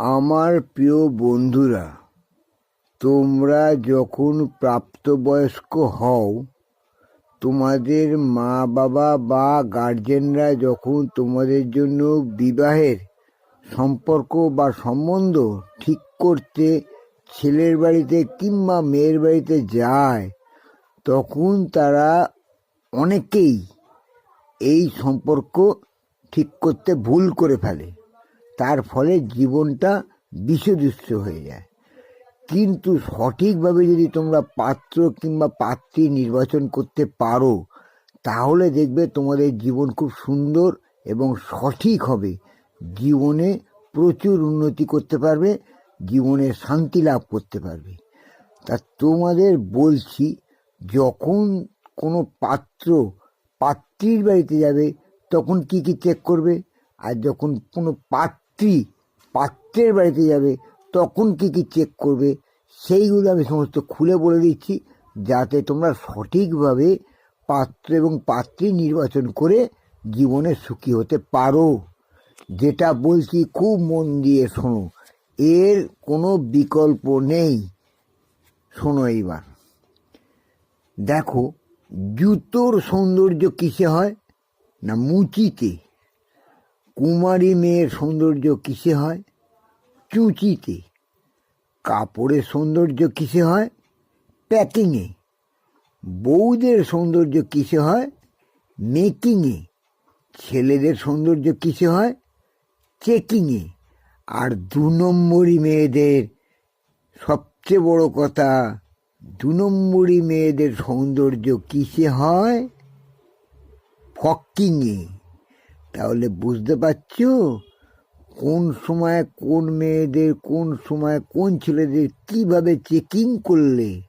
আমার প্রিয় বন্ধুরা, তোমরা যখন প্রাপ্তবয়স্ক হও, তোমাদের মা বাবা বা গার্জেনরা যখন তোমাদের জন্য বিবাহের সম্পর্ক বা সম্বন্ধ ঠিক করতে ছেলের বাড়িতে কিংবা মেয়ের বাড়িতে যায়, তখন তারা অনেকেই এই সম্পর্ক ঠিক করতে ভুল করে ফেলে। তার ফলে জীবনটা বিষদৃশ্য হয়ে যায়। কিন্তু সঠিকভাবে যদি তোমরা পাত্র কিংবা পাত্রী নির্বাচন করতে পারো, তাহলে দেখবে তোমাদের জীবন খুব সুন্দর এবং সঠিক হবে। জীবনে প্রচুর উন্নতি করতে পারবে, জীবনে শান্তি লাভ করতে পারবে। তা তোমাদের বলছি, যখন কোনো পাত্র পাত্রীর বাড়িতে যাবে, তখন কি কি চেক করবে? আর যখন কোনো পাত্রী পাত্রের বাড়িতে যাবে, তখন কি কি চেক করবে, সেইগুলো আমি সমস্ত খুলে বলে দিচ্ছি, যাতে তোমরা সঠিকভাবে পাত্র এবং পাত্রী নির্বাচন করে জীবনে সুখী হতে পারো। যেটা বলছি খুব মন দিয়ে শোনো, এর কোনো বিকল্প নেই। শোনো এইবার। দেখো, জুতোর সৌন্দর্য কিসে হয়? না মুচিতে। কুমারী মেয়ের সৌন্দর্য কিসে হয়? চুচিতে। কাপড়ের সৌন্দর্য কিসে হয়? প্যাকিংয়ে। বউদের সৌন্দর্য কিসে হয়? মেকিংয়ে। ছেলেদের সৌন্দর্য কিসে হয়? চেকিংয়ে। আর দু নম্বরই মেয়েদের সবচেয়ে বড় কথা, দু নম্বরই মেয়েদের সৌন্দর্য কিসে হয়? ফকিংয়ে। তাহলে বুঝতে পারছ? কোন সময় কোন মেয়েদের, কোন সময় কোন ছেলেদের কীভাবে চেকিং করলে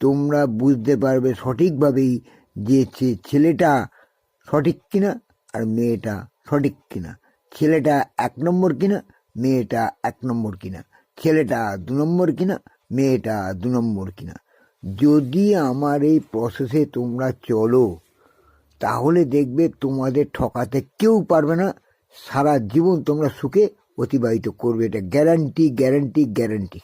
তোমরা বুঝতে পারবে সঠিকভাবেই যে ছেলেটা সঠিক কিনা আর মেয়েটা সঠিক কিনা। ছেলেটা এক নম্বর কিনা, মেয়েটা এক নম্বর কিনা। ছেলেটা দু নম্বর কিনা, মেয়েটা দু নম্বর কিনা। যদি আমার এই প্রসেসে তোমরা চলো তাহলে দেখবে তোমাদের ঠকাতে কেউ পারবে না। সারা জীবন তোমরা সুখে অতিবাহিত করবে। এটা গ্যারান্টি গ্যারান্টি গ্যারান্টি